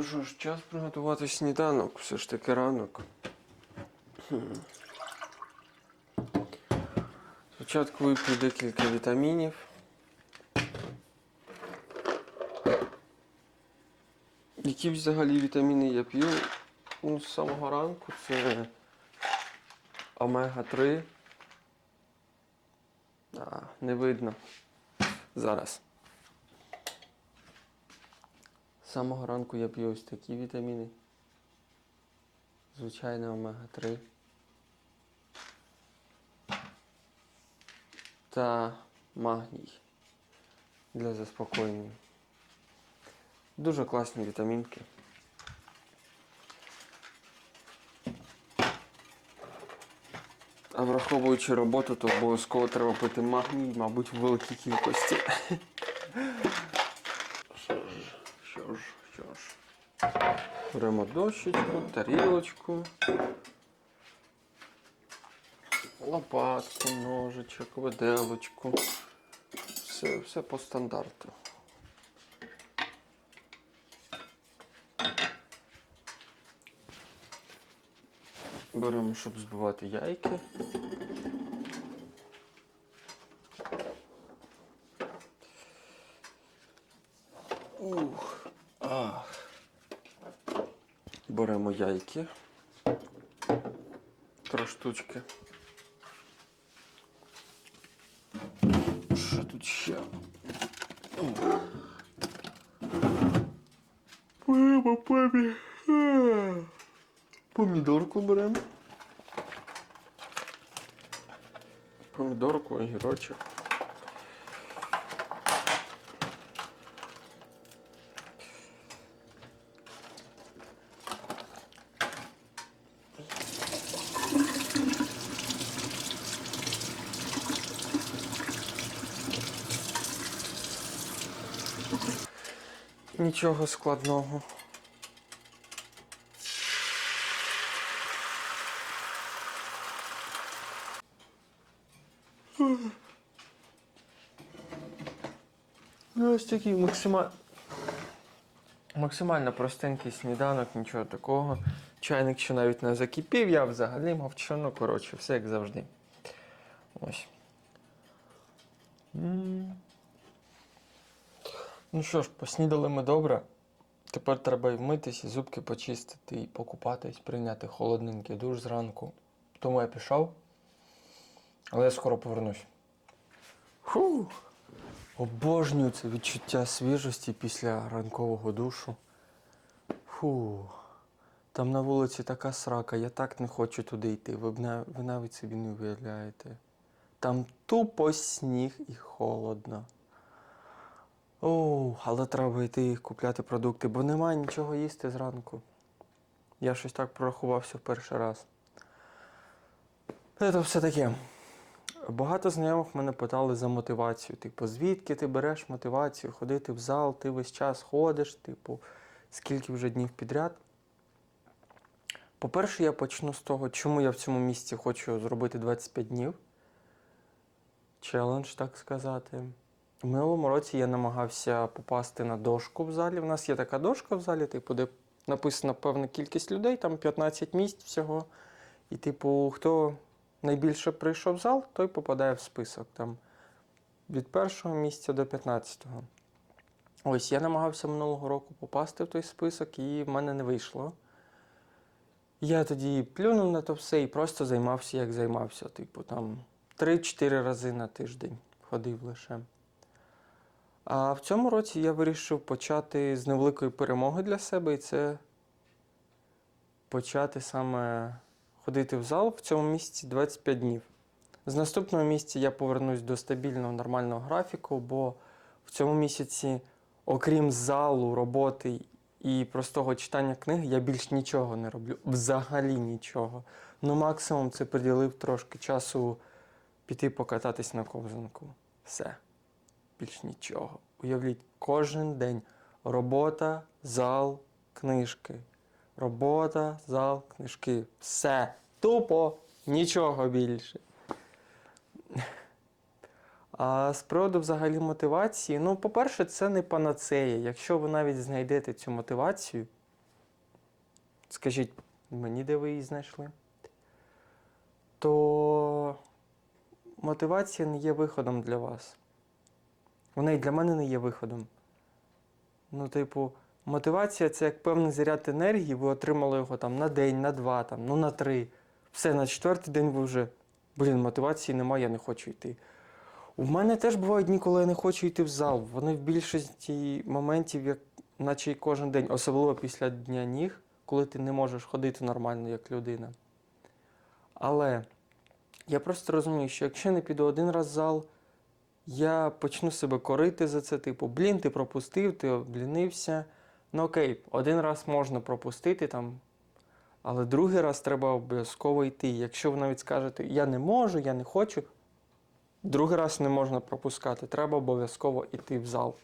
Що ж, час приготувати сніданок, все ж таки ранок. Спочатку вип'ю декілька вітамінів. Які взагалі вітаміни я п'ю ну, з самого ранку? Це омега-3. А, не видно. Зараз. З самого ранку я п'ю ось такі вітаміни. Звичайно, омега-3. Та магній для заспокоєння. Дуже класні вітамінки. А враховуючи роботу, то обов'язково треба пити магній, мабуть, в великій кількості. Що ж, що ж. Беремо дощечку, тарілочку, лопатку, ножичок, виделочку. Все, все по стандарту. Беремо, щоб збивати яйки. Яйки. Три штучки. Що тут ще? Беремо помі. Помідорку беремо. Помідорку, огірочок. Нічого складного. Ну, ось такий максимально. Максимально простенький сніданок, нічого такого. Чайник ще навіть не закипів, я взагалі мовчу, ну коротше, все як завжди. Ось. М. Ну що ж, поснідали ми добре. Тепер треба і вмитись, зубки почистити, і покупатись, прийняти холодненький душ зранку. Тому я пішов. Але я скоро повернусь. Фу. Обожнюю це відчуття свіжості після ранкового душу. Фу. Там на вулиці така срака, я так не хочу туди йти. Ви, ви навіть собі не уявляєте. Там тупо сніг і холодно. О, але треба йти купляти продукти, бо немає нічого їсти зранку. Я щось так прорахувався в перший раз. Це все таке. Багато знайомих мене питали за мотивацію. Типу, звідки ти береш мотивацію ходити в зал, ти весь час ходиш, типу, скільки вже днів підряд. По-перше, я почну з того, чому я в цьому місці хочу зробити 25 днів. Челендж, так сказати. У минулому році я намагався попасти на дошку в залі. У нас є така дошка в залі, типу, де написана певна кількість людей, там 15 місць всього. І, типу, хто найбільше прийшов в зал, той попадає в список там від першого місця до 15-го. Ось я намагався минулого року попасти в той список, і в мене не вийшло. Я тоді плюнув на то все і просто займався, як займався. Типу, там 3-4 рази на тиждень ходив лише. А в цьому році я вирішив почати з невеликої перемоги для себе, і це почати саме ходити в зал в цьому місці 25 днів. З наступного місяця я повернусь до стабільного нормального графіку, бо в цьому місяці, окрім залу, роботи і простого читання книги, я більш нічого не роблю. Взагалі нічого. Ну, максимум це приділив трошки часу піти покататись на ковзанку. Все. Більш нічого. Уявіть, кожен день робота, зал, книжки. робота, зал, книжки. Все. Тупо, нічого більше. А з приводу взагалі мотивації, ну, по-перше, це не панацея. Якщо ви навіть знайдете цю мотивацію, скажіть мені, де ви її знайшли, то мотивація не є виходом для вас. Вона і для мене не є виходом. Ну, типу, мотивація це як певний заряд енергії, ви отримали його там на день, на два, там, ну на три. Все, на четвертий день ви вже, блін, мотивації немає, я не хочу йти. У мене теж бувають дні, коли я не хочу йти в зал. Вони в більшості моментів, як, наче й кожен день, особливо після дня ніг, коли ти не можеш ходити нормально як людина. Але я просто розумію, що якщо я не піду один раз в зал, я почну себе корити за це, типу, блін, ти пропустив, ти облінився. Ну окей, один раз можна пропустити там, але другий раз треба обов'язково йти. Якщо ви навіть скажете, я не можу, я не хочу, другий раз не можна пропускати, треба обов'язково йти в зал.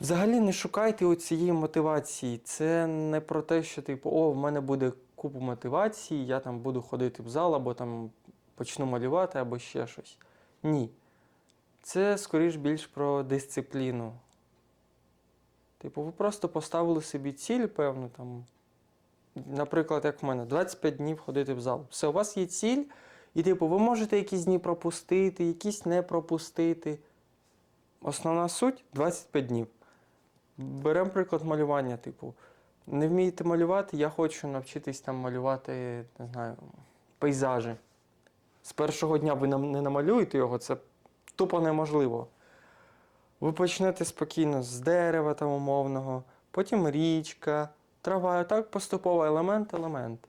Взагалі не шукайте оцієї мотивації. Це не про те, що типу, о, в мене буде купа мотивації, я там буду ходити в зал, або там почну малювати, або ще щось. Ні. Це скоріш більш про дисципліну. Типу, ви просто поставили собі ціль, певну, там, наприклад, як в мене, 25 днів ходити в зал. Все, у вас є ціль, і типу, ви можете якісь дні пропустити, якісь не пропустити. Основна суть 25 днів. Беремо приклад малювання, типу, не вмієте малювати, я хочу навчитись там малювати, не знаю, пейзажі. З першого дня ви не намалюєте його, це тупо неможливо. Ви почнете спокійно з дерева там умовного, потім річка, трава, так поступово елемент-елемент.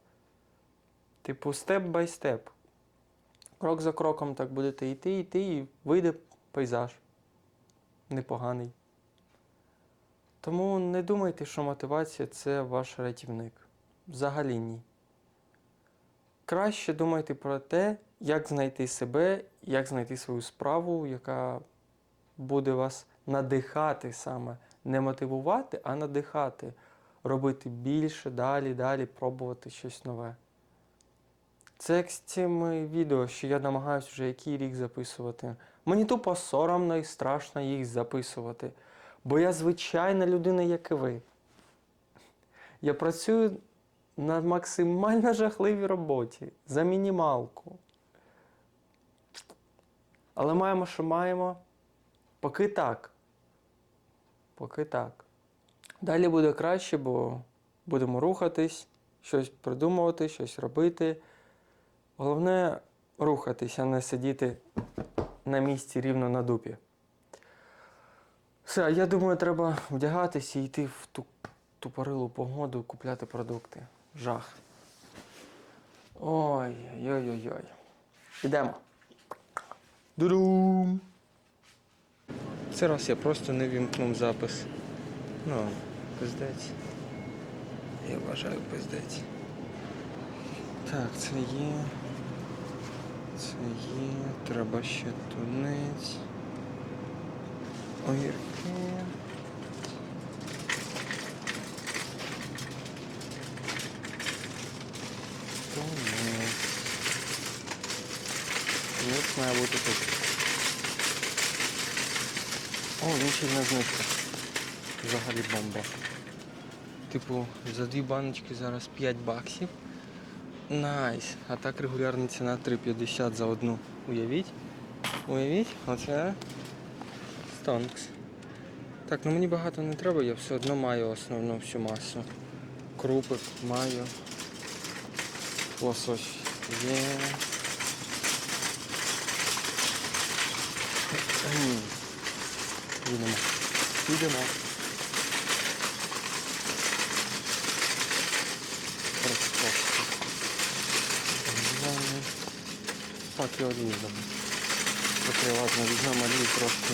Типу, степ бай степ. Крок за кроком так будете йти, йти, і вийде пейзаж. Непоганий. Тому не думайте, що мотивація це ваш рятівник. Взагалі ні. Краще думайте про те, як знайти себе, як знайти свою справу, яка буде вас надихати саме. Не мотивувати, а надихати. Робити більше, далі, далі, пробувати щось нове. Це як з цими відео, що я намагаюся вже який рік записувати. Мені тупо соромно і страшно їх записувати. Бо я звичайна людина, як і ви. Я працюю на максимально жахливій роботі за мінімалку. Але маємо, що маємо. Поки так. Поки так. Далі буде краще, бо будемо рухатись, щось придумувати, щось робити. Головне рухатись, а не сидіти на місці рівно на дупі. Все, я думаю, треба вдягатися і йти в ту тупорилу погоду, купляти продукти. Жах. Ой, ой, ой, ой. Ідемо. Дурум. Це раз я просто не вімкнув запис. Ну, пиздець. Я вважаю пиздець. Так, це є. Це є. Треба ще тунець. Огірки. Тунець має бути тут. О, ще й на. Взагалі бомба. Типу, за дві баночки зараз 5 баксів. Найс. А так регулярна ціна 3,50 за одну. Уявіть? Уявіть? Оце Стонкс. Так, ну мені багато не треба, я все одно маю основну всю масу. Крупи маю. Лосось є. Їдемо. Їдемо. Так, одвіземо. Окей, ладно, візьмемо олію трошки.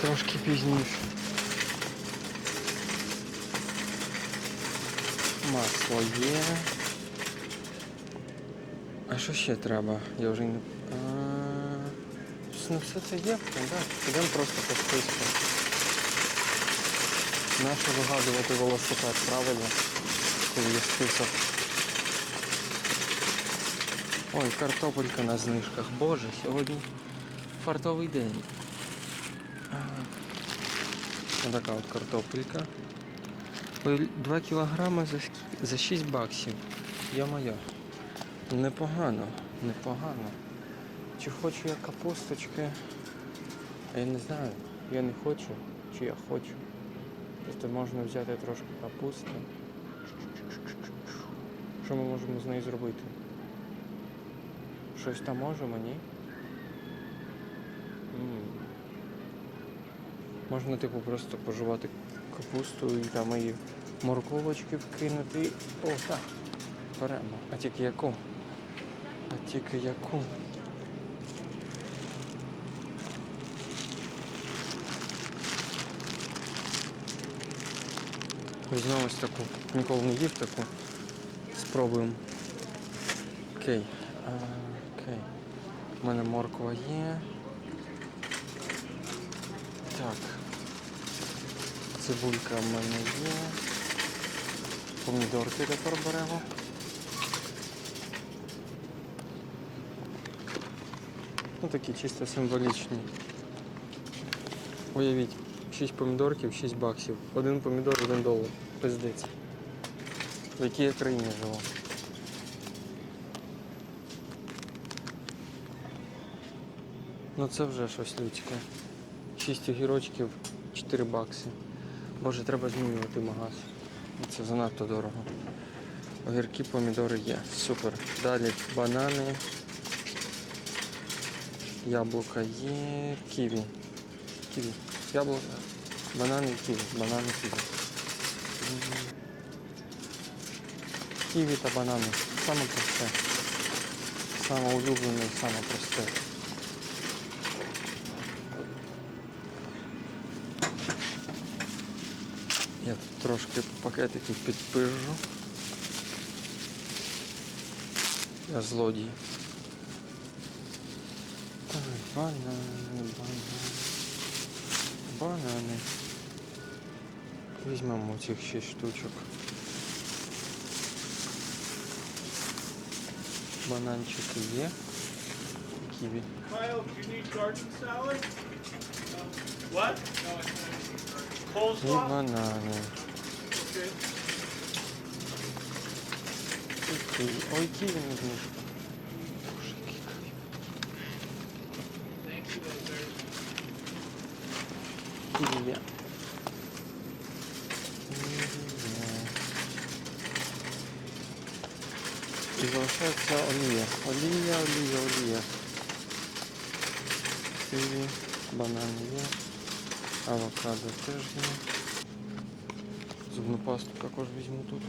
Трошки пізніше. Масло є. А що ще треба? Я вже не. А, Ну все це є, так. Ідемо просто по списку. Нащо вигадувати велосипед, правильно? Коли є список. Ой, картопелька на знижках. Боже, сьогодні фартовий день. Ось така от картопелька. Ой, 2 кілограми за, ск- за 6 баксів. Я моя. Непогано, непогано. Чи хочу я капусточки? Я не знаю. Я не хочу, чи я хочу. Просто можна взяти трошки капусти. Що ми можемо з нею зробити? Щось там можемо, ні? Можна, типу, просто пожувати капусту і там її морковочки вкинути. О, так. Беремо. А тільки яку? А тільки яку? Візьмемо ось таку. Ніколи не їв таку. Спробуємо. Окей. Окей. У мене морква є. Так. Цибулька в мене є. Помідорки тепер беремо. Ну такі чисто символічні. Уявіть, 6 помідорків, 6 баксів. Один помідор, один долар. Пиздець. В якій я країні живу? Ну це вже щось людське. 6 огірочків, 4 бакси. Боже, треба змінювати магаз. Це занадто дорого. Огірки, помідори є. Супер. Далі банани. Яблука є. Ківі. Ківі. Яблука. Банани ківі. Банани ківі. Ківі та банани. Саме просте. Саме улюблене саме просте. трошки пакетиків підпижу. Я злодій. Ой, банани, банани. Банани. Візьмемо цих 6 штучок. Бананчики є. Ківі. Kyle, do you need garden salad? What? І Coleslaw? банани. Okay. І ківі. Ой, ківі не знижка. Боже, який кайф. Thank you, those are. Ківі є. Ківі є. І залишається олія. Олія, олія, олія. Ківі, банани є. Авокадо теж є. Зубну пасту також візьму тут.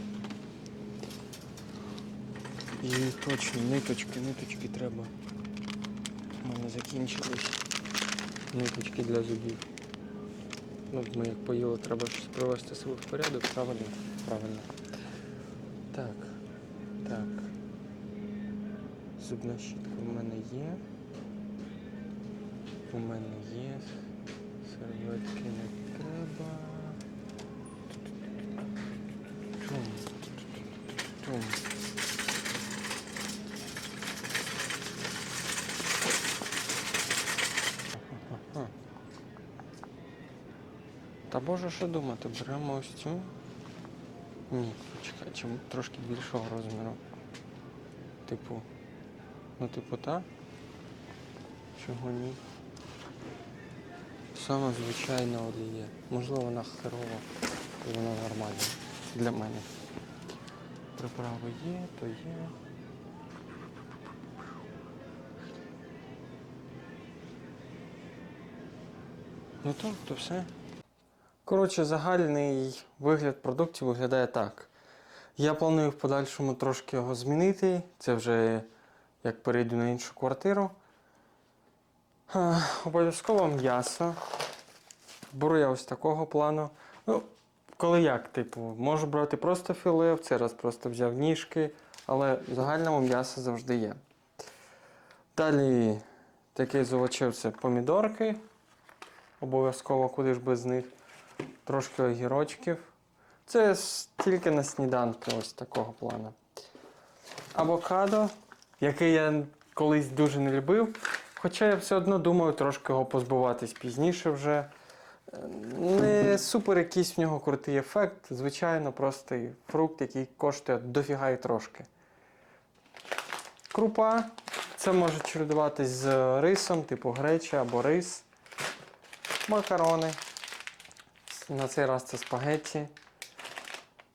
І точно ниточки, ниточки треба. У мене закінчились ниточки для зубів. Ну, ми як поїли, треба щось привести себе в порядок, правильно? Правильно. Так. Так. Зубна щітка в мене є. У мене є. Серветки не Та боже, що думати, беремо ось цю. Ні, почекай, чому трошки більшого розміру. Типу. Ну, типу, та? Чого ні? Саме звичайна олія. Можливо, вона херова, і вона нормальна для мене. Приправи є, то є. Ну так, то все. Коротше, загальний вигляд продуктів виглядає так. Я планую в подальшому трошки його змінити. Це вже як перейду на іншу квартиру. Обов'язково м'ясо. Беру я ось такого плану. Ну, коли як, типу, можу брати просто філе, в цей раз просто взяв ніжки, але в загальному м'ясо завжди є. Далі такий з овочів це помідорки. Обов'язково куди ж без них. Трошки огірочків. Це тільки на сніданки ось такого плану. Авокадо, який я колись дуже не любив. Хоча я все одно думаю трошки його позбуватись пізніше вже. Е, Не супер якийсь в нього крутий ефект. Звичайно, простий фрукт, який коштує дофіга і трошки. Крупа. Це може чередуватись з рисом, типу греча або рис. Макарони. На цей раз це спагетті.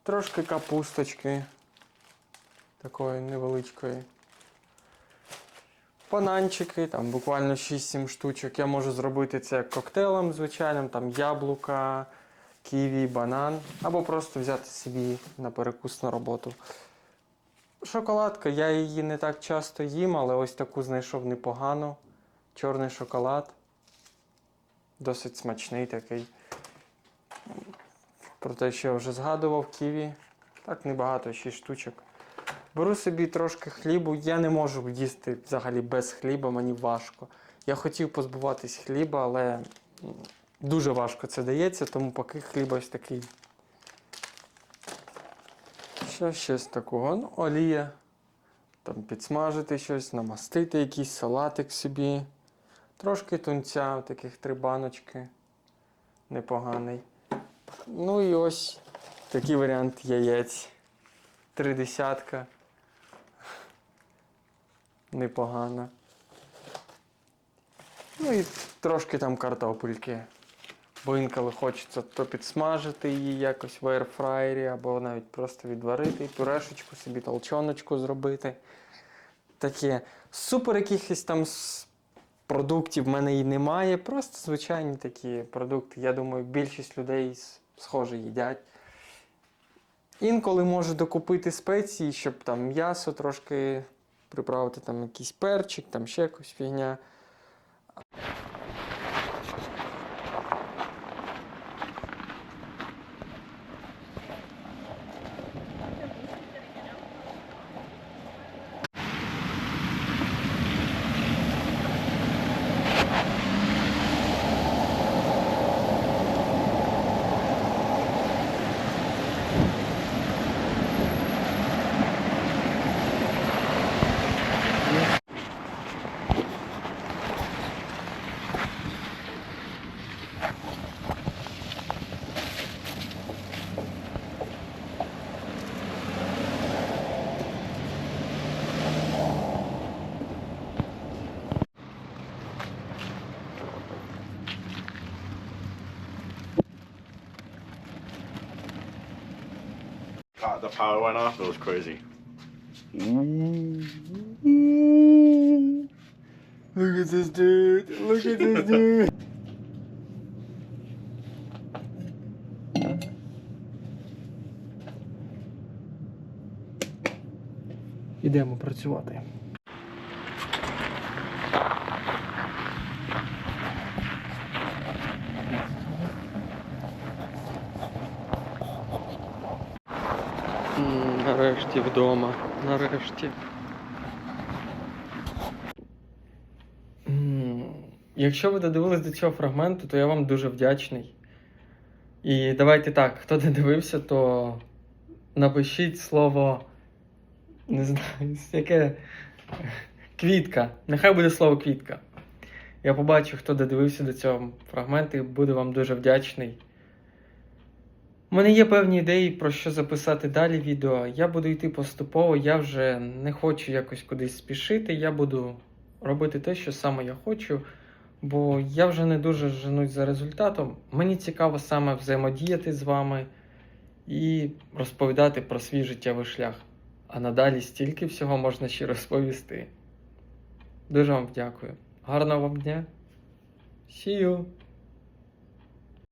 Трошки капусточки. Такої невеличкої. Бананчики, там буквально 6-7 штучок. Я можу зробити це коктейлем звичайним, там яблука, ківі, банан. Або просто взяти собі на перекус на роботу. Шоколадка, я її не так часто їм, але ось таку знайшов непогану. Чорний шоколад. Досить смачний такий. Про те, що я вже згадував, ківі. Так, небагато, 6 штучок. Беру собі трошки хлібу. Я не можу їсти взагалі без хліба, мені важко. Я хотів позбуватись хліба, але дуже важко це дається, тому поки хліб ось такий. Ще з такого? Ну, олія. Там підсмажити щось, намастити якийсь салатик собі. Трошки тунця, таких три баночки. Непоганий. Ну і ось такий варіант яєць. Три десятка. Непогано. Ну і трошки там картопельки. Бо інколи хочеться то підсмажити її якось в аерфраєрі, або навіть просто відварити, пюрешечку собі, толчоночку зробити. Таке. Супер якихось там продуктів в мене і немає. Просто звичайні такі продукти. Я думаю, більшість людей с- схоже їдять. Інколи можу докупити спеції, щоб там м'ясо трошки приправити, там якийсь перчик, там ще якусь фігня. Uh, the power went off. It was crazy. Look at this dude. Look at this dude. Ідемо працювати. М, Нарешті вдома. Нарешті. Якщо ви додивились до цього фрагменту, то я вам дуже вдячний. І давайте так, хто не дивився, то напишіть слово. Не знаю, яке. Квітка. Нехай буде слово квітка. Я побачу, хто додивився до цього фрагменту і буду вам дуже вдячний. У мене є певні ідеї, про що записати далі відео. Я буду йти поступово, я вже не хочу якось кудись спішити. Я буду робити те, що саме я хочу, бо я вже не дуже женусь за результатом. Мені цікаво саме взаємодіяти з вами і розповідати про свій життєвий шлях. А надалі стільки всього можна ще розповісти. Дуже вам дякую. Гарного вам дня. See you!